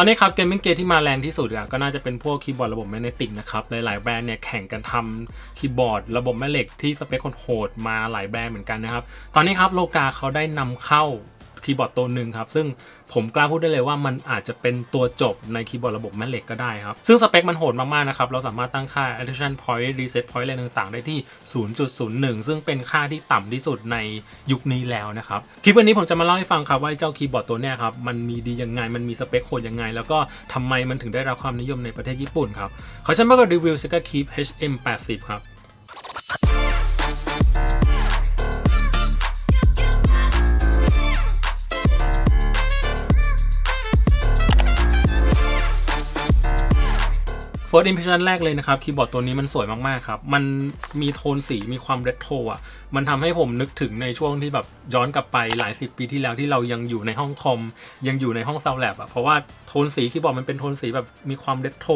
ตอนนี้ครับเกมมิ่งเกมที่มาแรงที่สุดก็น่าจะเป็นพวกคีย์บอร์ดระบบแมกเนติกนะครับหลายๆแบรนด์เนี่ยแข่งกันทำคีย์บอร์ดระบบแม่เหล็กที่สเปคโหดมาหลายแบรนด์เหมือนกันนะครับตอนนี้ครับโลกาเขาได้นำเข้า คีย์บอร์ดตัวหนึ่งครับ ซึ่งผมกล้าพูดได้เลยว่ามันอาจจะเป็นตัวจบในคีย์บอร์ดระบบแม่เหล็กก็ได้ครับ ซึ่งสเปคมันโหดมากๆนะครับ เราสามารถตั้งค่า addition point reset point อะไรต่างๆ ได้ที่ 0.01 ซึ่งเป็นค่าที่ต่ำที่สุดในยุคนี้แล้วนะครับ คลิปวันนี้ผมจะมาเล่าให้ฟังครับว่าเจ้าคีย์บอร์ดตัวเนี้ยครับมันมีดียังไงมันมีสเปคโหดยังไง แล้วก็ทำไมมันถึงได้รับความนิยมในประเทศญี่ปุ่นครับขอเชิญมากับรีวิว Sega Keep HM80 ครับ First Impression แรกเลยนะครับคีย์บอร์ดตัวนี้มันสวยมากๆครับ มันมีโทนสีมีความเรโทรอะ มันทำให้ผมนึกถึงในช่วงที่แบบย้อนกลับไปหลายสิบปีที่แล้วที่เรายังอยู่ในห้องคอม ยังอยู่ในห้องซาวแลบอะ เพราะว่าโทนสีคีย์บอร์ดมันเป็นโทนสีแบบมีความเรโทร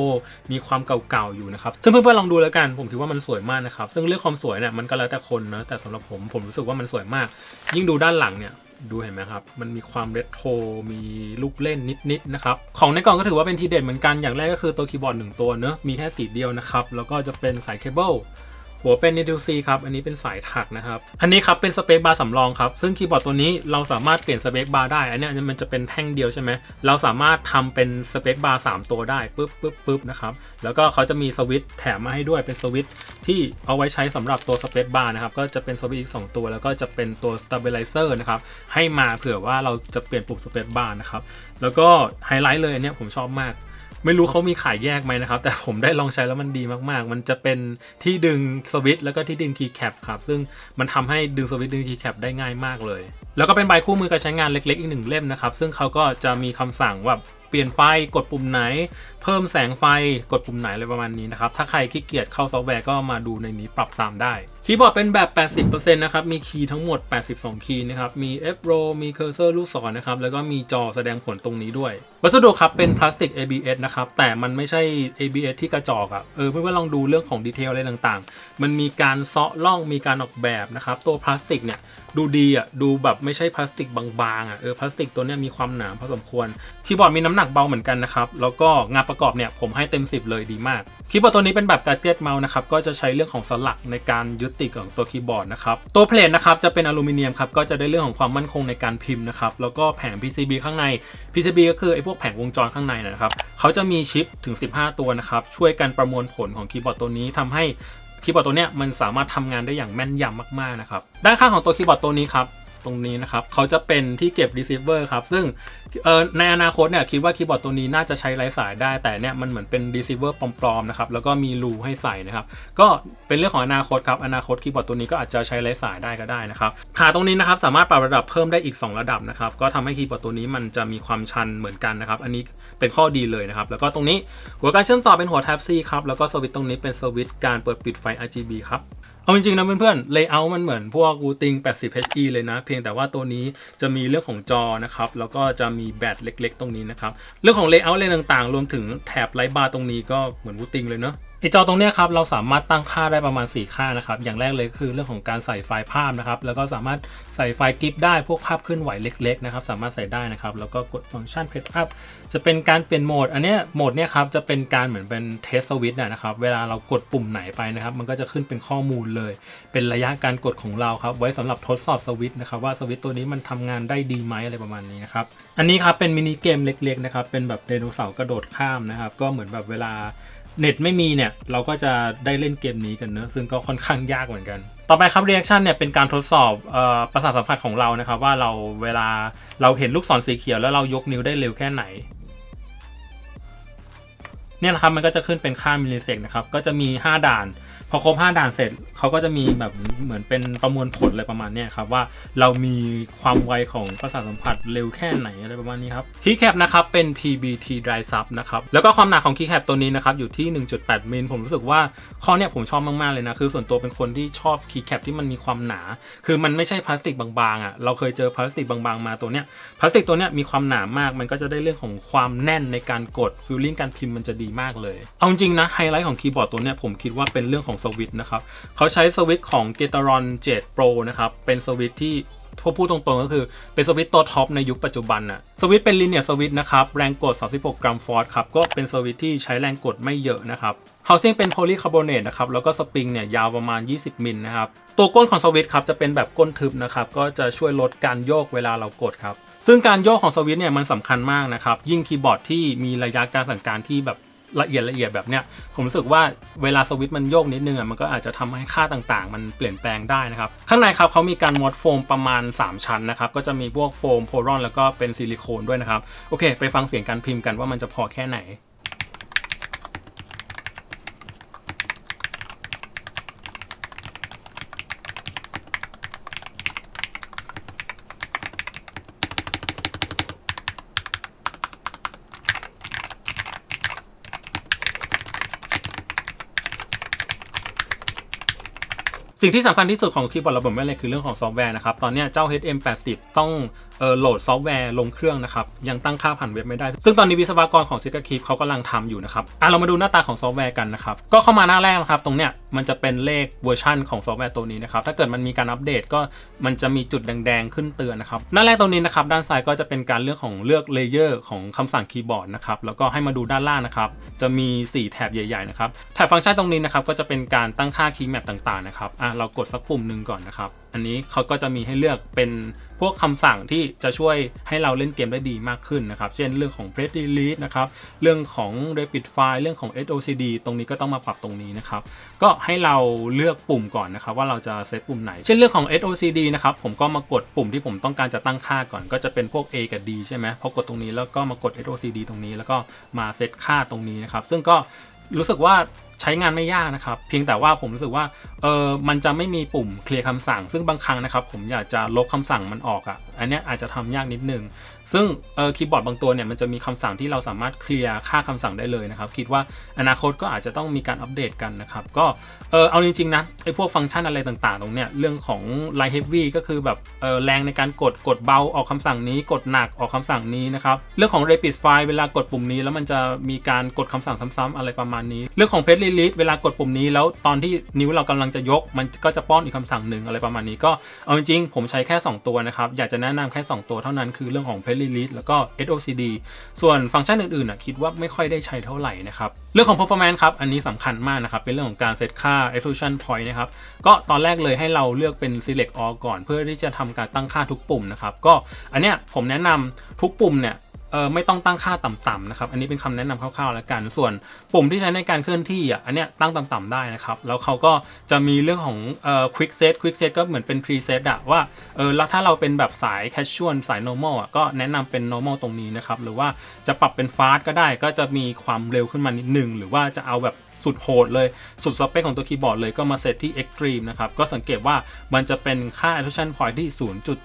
มีความเก่าๆอยู่นะครับ ซึ่งเพื่อนๆลองดูแล้วกัน ผมคิดว่ามันสวยมากนะครับ ซึ่งเรื่องความสวยเนี่ยมันก็แล้วแต่คนนะแต่สำหรับผมผมรู้สึกว่ามันสวยมาก ยิ่งดูด้านหลังเนี่ย ดูเห็นไหมครับ มันมีความเรโทรมีลูกเล่นนิดๆนะครับ ของในกล่องก็ถือว่าเป็นทีเด็ดเหมือนกัน อย่างแรกก็คือตัวคีย์บอร์ดหนึ่งตัวเนอะมีแค่สีเดียวนะครับ แล้วก็จะเป็นสายเคเบิล หัวเป็น NTC ครับ อันนี้เป็นสายถักนะครับ อันนี้ครับเป็นสเปคบาร์สำรองครับ ซึ่งคีย์บอร์ดตัวนี้เราสามารถเปลี่ยนสเปคบาร์ได้ อันนี้มันจะเป็นแท่งเดียวใช่ไหม เราสามารถทำเป็นสเปคบาร์3ตัวได้ปึ๊บปึ๊บปึ๊บนะครับ แล้วก็เขาจะมีสวิตช์แถมมาให้ด้วยเป็นสวิตช์ที่เอาไว้ใช้สำหรับตัวสเปคบาร์นะครับ ก็จะเป็นสวิตช์อีก 2 ตัว แล้วก็จะเป็นตัว stabilizer นะครับ ให้มาเผื่อว่าเราจะเปลี่ยนปุ่มสเปคบาร์นะครับ แล้วก็ไฮไลท์เลยอันเนี้ยผมชอบมาก ไม่รู้เขามีขายแยกไหมนะครับ แต่ผมได้ลองใช้แล้วมันดีมากๆ มันจะเป็นที่ดึงสวิตช์แล้วก็ที่ดึงคีย์แคปครับ ซึ่งมันทำให้ดึงสวิตช์ดึงคีย์แคปได้ง่ายมากเลย แล้วก็เป็นใบคู่มือการใช้งานเล็กๆ อีกหนึ่งเล่มนะครับ ซึ่งเขาก็จะมีคำสั่งว่าเปลี่ยนไฟกดปุ่มไหน เพิ่มแสงไฟกดปุ่มไหนอะไรประมาณนี้นะครับ ถ้าใครขี้เกียจเข้าซอฟต์แวร์ก็มาดูในนี้ปรับตามได้คีย์บอร์ดเป็นแบบ 80%นะครับ มีคีย์ทั้งหมด 82 คีย์นะครับ มี F row มีเคอร์เซอร์ลูกศรนะครับ แล้วก็มีจอแสดงผลตรงนี้ด้วย วัสดุครับเป็นพลาสติก ABS นะครับ แต่มันไม่ใช่ ABS ที่กระจอกอะ่ะ เออเพื่อนๆลองดูเรื่องของดีเทลอะไรต่างๆ มันมีการเซาะล่อง มีการออกแบบนะครับ ตัวพลาสติกเนี่ยดูดีอะ ดูแบบไม่ใช่พลาสติกบางๆอะ เออพลาสติกตัวเนี้ยมีความหนาพอสมควร คีย์บอร์ดมีน้ำหนักเบาเหมือนกันนะครับ แล้วก็งานประกอบเนี่ยผมให้เต็ม 10 เลยดีมาก คีย์บอร์ดตัวนี้เป็นแบบ gadget mouse นะครับ ก็จะใช้เรื่องของสลักในการยึดติดของตัวคีย์บอร์ดนะครับ ตัวเพลทนะครับจะเป็นอลูมิเนียมครับ ก็จะได้เรื่องของความมั่นคงในการพิมพ์นะครับ แล้วก็แผง PCB ข้างใน PCB ก็คือไอ้พวกแผงวงจรข้างในนะครับ เขาจะมีชิปถึง 15 ตัวนะครับ ช่วยกันประมวลผลของคีย์บอร์ดตัวนี้ทำให้คีย์บอร์ดตัวเนี้ยมันสามารถทำงานได้อย่างแม่นยำมากๆนะครับ ด้านข้างของตัวคีย์บอร์ดตัวนี้ครับ ตรงนี้นะครับเขาจะเป็นที่เก็บ receiver ครับ ซึ่งในอนาคตเนี่ยคิดว่าคีย์บอร์ดตัวนี้น่าจะใช้ไร้สายได้ แต่เนี่ยมันเหมือนเป็น receiver ปลอมๆนะครับแล้วก็มีรูให้ใส่นะครับก็เป็นเรื่องของอนาคตครับอนาคตคีย์บอร์ดตัวนี้ก็อาจจะใช้ไร้สายได้ก็ได้นะครับขาตรงนี้นะครับสามารถปรับระดับเพิ่มได้อีก 2 ระดับนะครับก็ทำให้คีย์บอร์ดตัวนี้มันจะมีความชันเหมือนกันนะครับอันนี้เป็นข้อดีเลยนะครับแล้วก็ตรงนี้หัวการเชื่อมต่อเป็นหัว Type C ครับแล้วก็สวิตช์ตรงนี้เป็นสวิตช์การเปิดปิดไฟ RGB ครับ เอาจริงๆนะเพื่อนๆ layout มันเหมือนพวก w ูติง 80He เลยนะ เพียงแต่ว่าตัวนี้จะมีเรื่องของจอนะครับ แล้วก็จะมีแบตเล็กๆ ตรงนี้นะครับ เรื่องของ layout อะไรต่างๆ รวมถึงแถบไลท์บาร์ตรงนี้ก็เหมือน w ูติงเลยเนาะ ไอจอตรงเนี้ยครับเราสามารถตั้งค่าได้ประมาณ 4 ค่านะครับ อย่างแรกเลยคือเรื่องของการใส่ไฟล์ภาพนะครับ แล้วก็สามารถใส่ไฟล์กิฟได้พวกภาพเคลื่อนไหวเล็กๆนะครับสามารถใส่ได้นะครับ แล้วก็กดฟังก์ชันเพจอัพจะเป็นการเปลี่ยนโหมด อันเนี้ยโหมดเนี้ยครับจะเป็นการเหมือนเป็นเทสสวิตช์นะครับ เวลาเรากดปุ่มไหนไปนะครับ มันก็จะขึ้นเป็นข้อมูลเลย เป็นระยะการกดของเราครับ ไว้สำหรับทดสอบสวิตช์นะครับว่าสวิตช์ตัวนี้มันทำงานได้ดีไหมอะไรประมาณนี้นะครับ อันนี้ครับเป็นมินิเกมเล็กๆนะครับ เป็นแบบไดโนเสาร์กระโดดข้ามนะครับ ก็เหมือนแบบเวลา เน็ตไม่มีเนี่ย เราก็จะได้เล่นเกมนี้กันเนอะซึ่งก็ค่อนข้างยากเหมือนกัน ต่อไปครับเรีแอคชั่นเนี่ยเป็นการทดสอบอ่อประสาทสัมผัสของเรานะครับว่าเราเวลาเราเห็นลูกศรสีเขียวแล้วเรายกนิ้วได้เร็วแค่ไหน เนี่ยนะครับมันก็จะขึ้นเป็นค่ามิลลิเซกนะครับก็จะมี 5 ด่าน พอครบ 5 ด่านเสร็จเขาก็จะมีแบบเหมือนเป็นประมวลผลอะไรประมาณนี้ครับว่าเรามีความไวของประสาทสัมผัสเร็วแค่ไหนอะไรประมาณนี้ครับคีย์แคปนะครับเป็น PBT dry sub นะครับแล้วก็ความหนาของคีย์แคปตัวนี้นะครับอยู่ที่ 1.8 มิลผมรู้สึกว่าข้อเนี้ยผมชอบมากๆเลยนะคือส่วนตัวเป็นคนที่ชอบคีย์แคปที่มันมีความหนา คือมันไม่ใช่พลาสติกบางๆอะเราเคยเจอพลาสติกบางๆมาตัวเนี้ยพลาสติกตัวเนี้ยมีความหนามาก มันก็จะได้เรื่องของความแน่นในการกดฟิลลิ่งการพิมพ์มันจะดีมากเลย เอาจริงนะไฮไลท์ของคีย์บอร์ดตัวเนี้ยผมคิดว่าเป็นเรื่องของสวิตช์นะครับเขาใช้สวิตช์ของ g e t a r o n 7 Pro นะครับเป็นสวิตช์ที่พอพูดตรงๆก็คือเป็นสวิตตัวท็อปในยุคปัจจุบันอะสวิตเป็นลิเนียสวิตนะครับ แรงกด 36 กรัมฟอร์สครับ ก็เป็นสวิตที่ใช้แรงกดไม่เยอะนะครับ housing เป็นโพลีคาร์บอเนตนะครับ แล้วก็สปริงเนี่ยยาวประมาณ 20 มิลนะครับ ตัวก้นของสวิตครับจะเป็นแบบก้นทึบนะครับ ก็จะช่วยลดการโยกเวลาเรากดครับ ซึ่งการโยกของสวิตเนี่ยมันสำคัญมากนะครับ ยิ่งคีย์บอร์ดที่มีระยะการสั่งการที่แบบ ละเอียดละเอียดแบบเนี้ยผมรู้สึกว่าเวลาสวิตช์มันโยกนิดนึงอะมันก็อาจจะทำให้ค่าต่างๆ มันเปลี่ยนแปลงได้นะครับ ข้างในครับเขามีการมอดโฟมประมาณ 3 ชั้นนะครับ ก็จะมีพวกโฟมโพลอนแล้วก็เป็นซิลิโคนด้วยนะครับ โอเค ไปฟังเสียงการพิมพ์กันว่ามันจะพอแค่ไหน สิ่งที่สำคัญที่สุดของคีย์บอร์ดระบบแม่เหล็กคือเรื่องของซอฟต์แวร์นะครับ ตอนนี้เจ้า HM80 ต้อง เออโหลดซอฟต์แวร์ลงเครื่องนะครับยังตั้งค่าผ่านเว็บไม่ได้ ซึ่งตอนนี้วิศวกรของ s i g a k e e p เขากำลังทำอยู่นะครับอะเรามาดูหน้าตาของซอฟต์แวร์กันนะครับก็เข้ามาหน้าแรกนะครับตรงเนี้ยมันจะเป็นเลขเวอร์ชันของซอฟต์แวร์ตัวนี้นะครับถ้าเกิดมันมีการอัปเดตก็มันจะมีจุดแดงๆขึ้นเตือนนะครับหน้าแรกตรงนี้นะครับด้านซ้ายก็จะเป็นการเลือกของเลือกเลเยอร์ของคำสั่งคีย์บอร์ดนะครับแล้วก็ให้มาดูด้านล่างนะครับจะมี 4 แถบใหญ่ๆนะครับแถบฟังก์ชันตรงนี้นะครับก็จะเป็นการตั้งค่าคีย์แมปต่างๆนะครับอะเรากดสักปุ่มหนึ่งก่อนนะครับอันนี้เขาก็จะมีให้เลือกเป็น พวกคำสั่งที่จะช่วยให้เราเล่นเกมได้ดีมากขึ้นนะครับ เช่นเรื่องของ press delete นะครับ เรื่องของ rapid fire เรื่องของ SOCD ตรงนี้ก็ต้องมาปรับตรงนี้นะครับ ก็ให้เราเลือกปุ่มก่อนนะครับ ว่าเราจะเซตปุ่มไหน เช่นเรื่องของ SOCD นะครับผมก็มากดปุ่มที่ผมต้องการจะตั้งค่าก่อน ก็จะเป็นพวก A กับ D ใช่ไหมพอกดตรงนี้แล้วก็มากด SOCD ตรงนี้แล้วก็มาเซตค่าตรงนี้นะครับ ซึ่งก็ รู้สึกว่าใช้งานไม่ยากนะครับ เพียงแต่ว่าผมรู้สึกว่าเออมันจะไม่มีปุ่มเคลียร์คำสั่ง ซึ่งบางครั้งนะครับ ผมอยากจะลบคำสั่งมันออกอะ่ะ อันนี้อาจจะทำยากนิดนึง ซึ่งคีย์บอร์ดบางตัวเนี่ยมันจะมีคำสั่งที่เราสามารถเคลียร์ค่าคำสั่งได้เลยนะครับ คิดว่าอนาคตก็อาจจะต้องมีการอัปเดตกันนะครับ ก็เออเอาจริงๆนะไอ้พวกฟังก์ชันอะไรต่างๆ ตรงเนี้ยเรื่องของ Light Heavy ก็คือแบบเออแรงในการกดกดเบาออกคำสั่งนี้ กดหนักออกคำสั่งนี้นะครับ เรื่องของ Rapid Fire เวลากดปุ่มนี้ แล้วมันจะมีการกดคำสั่งซ้ำๆอะไรประมาณนี้ เรื่องของ Press Release เวลากดปุ่มนี้ แล้วตอนที่นิ้วเรากำลังจะยก มันก็จะป้อนอีกคำสั่งหนึ่งอะไรประมาณนี้ ก็เอาจริงๆผมใช้แค่ 2 ตัวนะครับอยากจะแนะนำแค่ 2 ตัวเท่านั้นคือเรื่องของ Press Release แล้วก็ SOCD ส่วนฟังก์ชันอื่นๆนะคิดว่าไม่ค่อยได้ใช้เท่าไหร่นะครับ เรื่องของ performance ครับ อันนี้สำคัญมากนะครับ เป็นเรื่องของการเซตค่า execution point นะครับ ก็ตอนแรกเลยให้เราเลือกเป็น select all ก่อน เพื่อที่จะทำการตั้งค่าทุกปุ่มนะครับ ก็อันเนี้ยผมแนะนำทุกปุ่มเนี่ย เออไม่ต้องตั้งค่าต่ำๆนะครับ อันนี้เป็นคำแนะนำคร่าวๆแล้วกัน ส่วนปุ่มที่ใช้ในการเคลื่อนที่อะ อันเนี้ยตั้งต่ำๆได้นะครับ แล้วเขาก็จะมีเรื่องของเอ่อ quick set quick set ก็เหมือนเป็น preset อะว่า เออ แล้วถ้าเราเป็นแบบสาย casual สาย normal อะ ก็แนะนำเป็น normal ตรงนี้นะครับ หรือว่าจะปรับเป็น fast ก็ได้ ก็จะมีความเร็วขึ้นมานิดนึง หรือว่าจะเอาแบบ สุดโหดเลย สุดสเปคของตัวคีย์บอร์ดเลยก็มาเซตที่ extreme นะครับ ก็สังเกตว่ามันจะเป็นค่า attention point ที่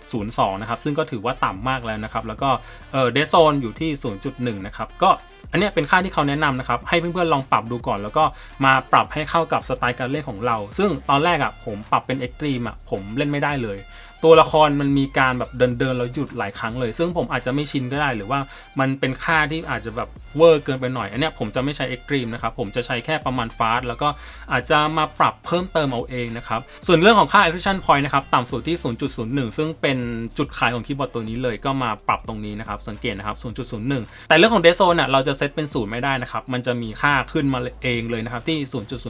0.02 นะครับ ซึ่งก็ถือว่าต่ำมากแล้วนะครับ แล้วก็เออ dead zone อยู่ที่ 0.1 นะครับ ก็อันนี้เป็นค่าที่เขาแนะนำนะครับ ให้เพื่อนๆลองปรับดูก่อนแล้วก็มาปรับให้เข้ากับสไตล์การเล่นของเรา ซึ่งตอนแรกอะผมปรับเป็น extreme อะผมเล่นไม่ได้เลย ตัวละครมันมีการแบบเดินเดินแล้วหยุดหลายครั้งเลย ซึ่งผมอาจจะไม่ชินก็ได้ หรือว่ามันเป็นค่าที่อาจจะแบบเวอร์เกินไปหน่อยอันนี้ผมจะไม่ใช้ Extreme นะครับผมจะใช้แค่ประมาณ Fast แล้วก็อาจจะมาปรับเพิ่มเติมเอาเองนะครับส่วนเรื่องของค่า Attrition Point นะครับต่ำสุดที่ 0.01 ซึ่งเป็นจุดขายของคีย์บอร์ดตัวนี้เลยก็มาปรับตรงนี้นะครับสังเกตนะครับ 0.01 แต่เรื่องของ Dead Zone น่ะเราจะเซตเป็นศูนย์ไม่ได้นะครับมันจะมีค่าขึ้นมาเองเลยนะครับที่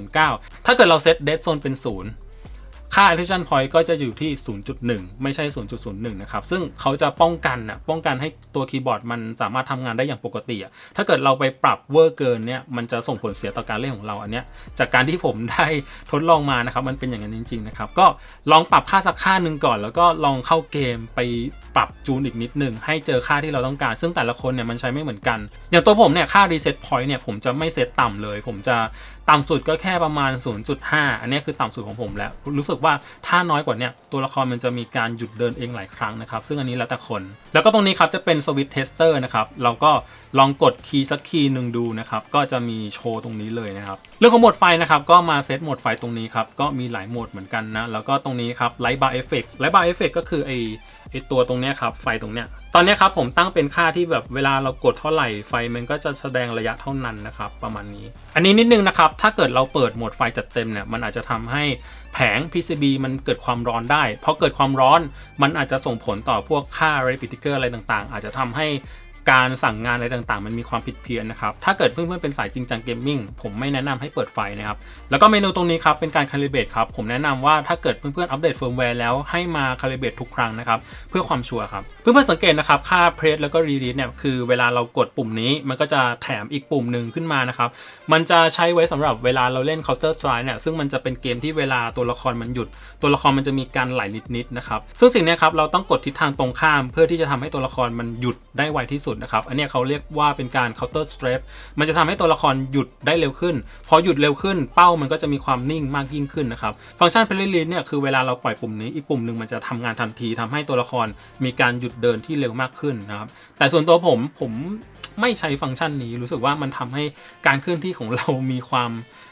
0.09 ถ้าเกิดเราเซต Dead Zone เป็นศูนย์ ค่า attention point ก็จะอยู่ที่ 0.1 ไม่ใช่ 0.01 นะครับ ซึ่งเขาจะป้องกันนะป้องกันให้ตัวคีย์บอร์ดมันสามารถทำงานได้อย่างปกติอะถ้าเกิดเราไปปรับเวอร์เกินเนี่ย มันจะส่งผลเสียต่อการเล่นของเราอันเนี้ย จากการที่ผมได้ทดลองมานะครับ มันเป็นอย่างนั้นจริง ๆ นะครับ ก็ลองปรับค่าสักค่าหนึ่งก่อน แล้วก็ลองเข้าเกมไปปรับจูนอีกนิดหนึ่งให้เจอค่าที่เราต้องการ ซึ่งแต่ละคนเนี่ยมันใช้ไม่เหมือนกัน อย่างตัวผมเนี่ย ค่า reset point เนี่ย ผมจะไม่เซตต่ำเลย ผมจะ ต่ำสุดก็แค่ประมาณ 0.5 อันนี้คือต่ำสุดของผมแล้ว รู้สึกว่าถ้าน้อยกว่านี่ยตัวละครมันจะมีการหยุดเดินเองหลายครั้งนะครับ ซึ่งอันนี้แล้วแต่คน แล้วก็ตรงนี้ครับจะเป็นสวิตเทสเตอร์นะครับ เราก็ลองกดคีย์สักคีย์หนึ่งดูนะครับ ก็จะมีโชว์ตรงนี้เลยนะครับ เรื่องของโหมดไฟนะครับ ก็มาเซตโหมดไฟตรงนี้ครับ ก็มีหลายโหมดเหมือนกันนะ แล้วก็ตรงนี้ครับไลท์บาร์เอฟเฟกต์ไลท์บาร์เอฟเฟกต์ก็คือไอ ไอตัวตรงเนี้ยครับไฟตรงเนี้ยตอนนี้ครับผมตั้งเป็นค่าที่แบบเวลาเรากดเท่าไหร่ไฟมันก็จะแสดงระยะเท่านั้นนะครับประมาณนี้ อันนี้นิดนึงนะครับถ้าเกิดเราเปิดโหมดไฟจัดเต็มเนี่ยมันอาจจะทำให้แผง PCB มันเกิดความร้อนได้ เพราะเกิดความร้อนมันอาจจะส่งผลต่อพวกค่า r e p e t i c e r อะไรต่างๆ อาจจะทำให้ การสั่งงานอะไรต่างๆ มันมีความผิดเพี้ยนนะครับ ถ้าเกิดเพื่อนๆเป็นสายจริงจังเกมมิ่งผมไม่แนะนำให้เปิดไฟนะครับ แล้วก็เมนูตรงนี้ครับเป็นการคาลิเบตครับ ผมแนะนำว่าถ้าเกิดเพื่อนๆอัปเดตเฟิร์มแวร์แล้วให้มาคาลิเบตทุกครั้งนะครับ เพื่อความชัวร์ครับ เพื่อนๆสังเกตนะครับค่าเพรสแล้วก็รีดีเนี่ยคือเวลาเรากดปุ่มนี้ มันก็จะแถมอีกปุ่มหนึ่งขึ้นมานะครับ มันจะใช้ไว้สำหรับเวลาเราเล่น Counter Strike เนี่ยซึ่งมันจะเป็นเกมที่เวลาตัวละครมันหยุด ตัวละครมันจะมีการไหลนิดๆนะครับซึ่งสิ่งนี้ครับเราต้องกดทิศทางตรงข้าม เพื่อที่จะทำให้ตัวละครมันหยุดได้ไวที่สุดนะครับ อันนี้เขาเรียกว่าเป็นการ counter strap มันจะทำให้ตัวละครหยุดได้เร็วขึ้น พอหยุดเร็วขึ้น เป้ามันก็จะมีความนิ่งมากยิ่งขึ้นนะครับ ฟังก์ชัน p l a y l i s t เนี่ยคือเวลาเราปล่อยปุ่มนี้อีกปุ่มหนึ่งมันจะทำงานทันทีทำให้ตัวละครมีการหยุดเดินที่เร็วมากขึ้นนะครับแต่ส่วนตัวผมผมไม่ใช้ฟังก์ชันนี้รู้สึกว่ามันทำให้การเคลื่อนที่ของเรามีความ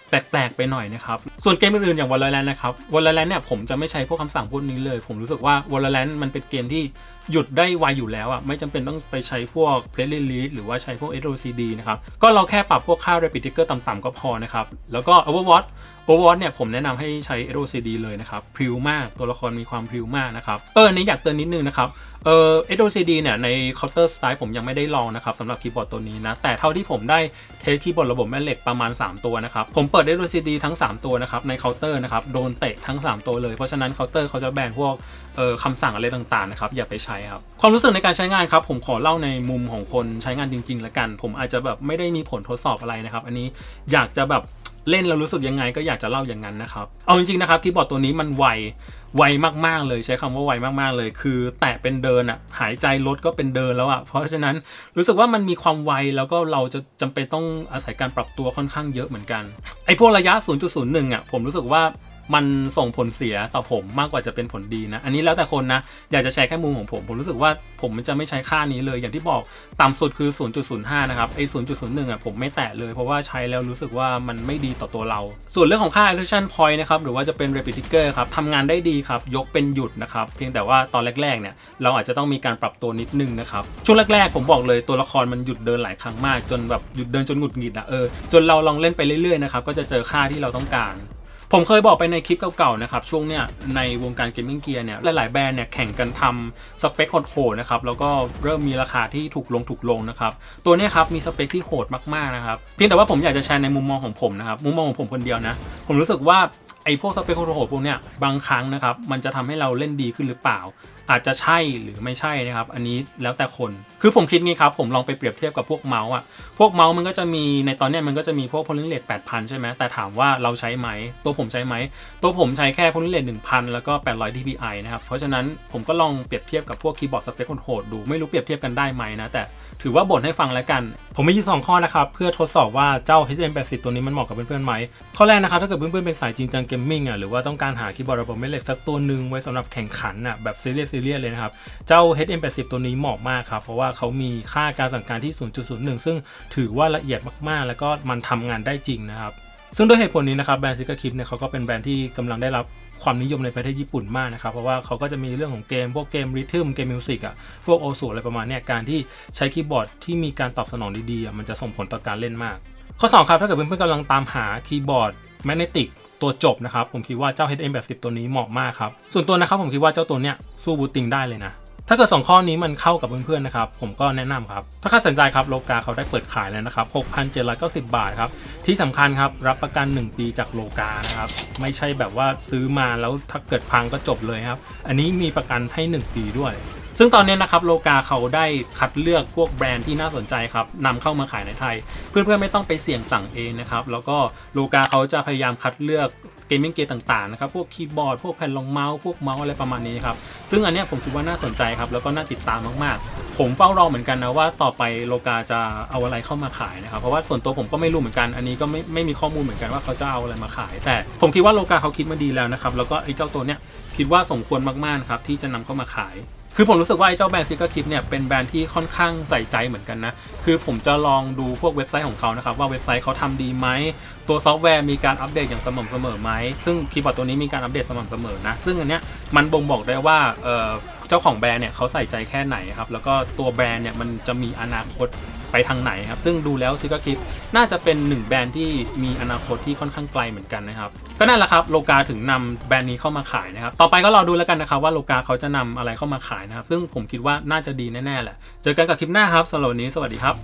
แปลกๆไปหน่อยนะครับ ส่วนเกมอื่นๆอย่าง Valorant นะครับ Valorant เนี่ยผมจะไม่ใช้พวกคำสั่งพวกนี้เลย ผมรู้สึกว่า Valorant มันเป็นเกมที่ หยุดได้ไวอยู่แล้วอะไม่จำเป็นต้องไปใช้พวก Play Release หรือว่าใช้พวก SOCD นะครับ ก็เราแค่ปรับพวกค่า Repeticker ต่ำๆก็พอนะครับ แล้วก็ Overwatch Overwatch เนี่ยผมแนะนำให้ใช้ SOCD เลยนะครับพริ้วมากตัวละครมีความพริ้วมากนะครับ เออนี้อยากเตือนนิดนึงนะครับเออ SOCD เนี่ยใน Counter Strike ผมยังไม่ได้ลองนะครับสำหรับคีย์บอร์ดตัวนี้นะ แต่เท่าที่ผมได้เทสคีย์บอร์ดระบบแม่เหล็กประมาณ 3 ตัวนะครับ ผมเปิด SOCD ทั้ง 3 ตัวนะครับในเคาน์เตอร์นะครับโดนเตะทั้ง 3 ตัวเลย เพราะฉะนั้นเคาน์เตอร์เขาจะแบนพวกเอ่อคำสั่งอะไรต่างๆนะครับอย่าไปใช้ครับ ความรู้สึกในการใช้งานครับ ผมขอเล่าในมุมของคนใช้งานจริงๆละกัน ผมอาจจะแบบไม่ได้มีผลทดสอบอะไรนะครับ อันนี้อยากจะแบบเล่นแล้วรู้สึกยังไงก็อยากจะเล่าอย่างนั้นนะครับ เอาจริงๆนะครับคีย์บอร์ดตัวนี้มันไว ไวมากๆเลยใช้คำว่าไวมากๆเลย คือแตะเป็นเดินอะหายใจลดก็เป็นเดินแล้วอะเพราะฉะนั้นรู้สึกว่ามันมีความไวแล้วก็เราจะจำเป็นต้องอาศัยการปรับตัวค่อนข้างเยอะเหมือนกัน ไอ้พวกระยะ 0.01อะผมรู้สึกว่า มันส่งผลเสียต่อผมมากกว่าจะเป็นผลดีนะ อันนี้แล้วแต่คนนะ อยากจะแชร์แค่มุมของผม ผมรู้สึกว่าผมมันจะไม่ใช้ค่านี้เลย อย่างที่บอกต่ำสุดคือ 0.05 นะครับ ไอ้ 0.01 อะผมไม่แตะเลย เพราะว่าใช้แล้วรู้สึกว่ามันไม่ดีต่อตัวเรา ส่วนเรื่องของค่า attention point นะครับ หรือว่าจะเป็น repeticker ครับทำงานได้ดีครับ ยกเป็นหยุดนะครับ เพียงแต่ว่าตอนแรกๆ เนี่ย เราอาจจะต้องมีการปรับตัวนิดนึงนะครับ ช่วงแรกๆ ผมบอกเลยตัวละครมันหยุดเดินหลายครั้งมาก จนแบบหยุดเดินจนหงุดหงิดอะเออ จนเราลองเล่นไปเรื่อยๆ นะครับ ก็จะเจอค่าที่เราต้องการ ผมเคยบอกไปในคลิปเก่าๆนะครับช่วงเนี้ยในวงการเกมมิ่งเกียร์เนี่ยหลายๆแบรนด์เนี่ยแข่งกันทำสเปคโหดๆนะครับแล้วก็เริ่มมีราคาที่ถูกลงถูกลงนะครับตัวนี้ครับมีสเปคที่โหดมากๆนะครับเพียงแต่ว่าผมอยากจะแชร์ในมุมมองของผมนะครับมุมมองของผมคนเดียวนะผมรู้สึกว่าไอ้พวกสเปคโหดๆพวกเนี้ยบางครั้งนะครับมันจะทำให้เราเล่นดีขึ้นหรือเปล่า อาจจะใช่หรือไม่ใช่นะครับ อันนี้แล้วแต่คน คือผมคิดงี้ครับ ผมลองไปเปรียบเทียบกับพวกเมาส์อะ พวกเมาส์มันก็จะมีในตอนนี้มันก็จะมีพวกพลิงเลท8,000ใช่ไหมแต่ถามว่าเราใช้ไหม ตัวผมใช้ไหม ตัวผมใช้แค่พลิงเลท1,000แล้วก็800 dpi นะครับ เพราะฉะนั้นผมก็ลองเปรียบเทียบกับพวกคีย์บอร์ดสเปคโหดดู ไม่รู้เปรียบเทียบกันได้ไหมนะ แต่ถือว่าบ่นให้ฟังแล้วกัน ผมมีอยู่สองข้อนะครับเพื่อทดสอบว่าเจ้า HM80 ตัวนี้มันเหมาะกับเพื่อนๆไหม ข้อแรกนะครับถ้าเกิดเพื่อนๆเป็นสายจริงจังเกมมิ่งอะหรือว่าต้องการหาคีย์บอร์ดระบบแม่เหล็กสักตัวหนึ่งไว้สำหรับแข่งขันอะแบบซีเรียสซีเรียสเลยนะครับ เจ้า HM80 ตัวนี้เหมาะมากครับ เพราะว่าเขามีค่าการสั่งการที่ 0.01 ซึ่งถือว่าละเอียดมากๆ แล้วก็มันทำงานได้จริงนะครับ ซึ่งด้วยเหตุผลนี้นะครับแบรนด์ซิกาคิปเนี่ยเขาก็เป็นแบรนด์ที่กำลังได้รับความนิยมในประเทศญี่ปุ่นมากนะครับ เพราะว่าเขาก็จะมีเรื่องของเกม พวกเกมริทึมเกมมิวสิกอะพวกโอสูอะไรประมาณเนี้ยการที่ใช้คีย์บอร์ดที่มีการตอบสนองดีๆมันจะส่งผลต่อการเล่นมาก ข้อ 2 ครับ ถ้าเกิดเพื่อนๆกำลังตามหาคีย์บอร์ด แมกเนติกตัวจบนะครับ ผมคิดว่าเจ้า HM80 ตัวนี้เหมาะมากครับ ส่วนตัวนะครับผมคิดว่าเจ้าตัวเนี้ยสู้บูตติงได้เลยนะ ถ้าเกิด 2 ข้อนี้มันเข้ากับเพื่อนๆนะครับ ผมก็แนะนำครับ ถ้าใครสนใจครับโลกาเขาได้เปิดขายแล้วนะครับ 6,790 บาทครับ ที่สำคัญครับรับประกัน 1 ปีจากโลกานะครับ ไม่ใช่แบบว่าซื้อมาแล้วถ้าเกิดพังก็จบเลยครับ อันนี้มีประกันให้ 1 ปีด้วย ซึ่งตอนนี้นะครับโลกาเขาได้คัดเลือกพวกแบรนด์ที่น่าสนใจครับนำเข้ามาขายในไทย เพื่อนๆไม่ต้องไปเสี่ยงสั่งเองนะครับแล้วก็โลกาเขาจะพยายามคัดเลือกเกมมิ่งเกียร์ต่างๆนะครับพวกคีย์บอร์ดพวกแผ่นรองเมาส์พวกเมาส์อะไรประมาณนี้ครับซึ่งอันนี้ผมคิดว่าน่าสนใจครับแล้วก็น่าติดตามมากๆ ผมเฝ้ารอเหมือนกันนะว่าต่อไปโลกาจะเอาอะไรเข้ามาขายนะครับเพราะว่าส่วนตัวผมก็ไม่รู้เหมือนกันอันนี้ก็ไม่ไม่มีข้อมูลเหมือนกันว่าเขาจะเอาอะไรมาขาย แต่ผมคิดว่าโลกาเขาคิดมาดีแล้วนะครับแล้วก็ไอ้เจ้าตัวเนี้ยคิดว่าสมควรมากๆครับที่จะนำเข้ามาขาย คือผมรู้สึกว่าไอ้เจ้าแบรนด์ซิกาคิปเนี่ยเป็นแบรนด์ที่ค่อนข้างใส่ใจเหมือนกันนะ คือผมจะลองดูพวกเว็บไซต์ของเขานะครับ ว่าเว็บไซต์เขาทำดีไหม ตัวซอฟต์แวร์มีการอัปเดตอย่างสม่ำเสมอไหม ซึ่งคีย์บอร์ดตัวนี้มีการอัปเดตสม่ำเสมอนะ ซึ่งอันเนี้ยมันบ่งบอกได้ว่าเอ่อเจ้าของแบรนด์เนี่ยเขาใส่ใจแค่ไหนครับ แล้วก็ตัวแบรนด์เนี่ยมันจะมีอนาคต ไปทางไหนครับ ซึ่งดูแล้วซิกาคิปน่าจะเป็นหนึ่งแบรนด์ที่มีอนาคตที่ค่อนข้างไกลเหมือนกันนะครับ ก็นั่นแหละครับโลกาถึงนำแบรนด์นี้เข้ามาขายนะครับ ต่อไปก็รอดูแล้วกันนะครับว่าโลกาเขาจะนำอะไรเข้ามาขายนะครับ ซึ่งผมคิดว่าน่าจะดีแน่ๆแหละ เจอกันกับคลิปหน้าครับสำหรับวันนี้สวัสดีครับ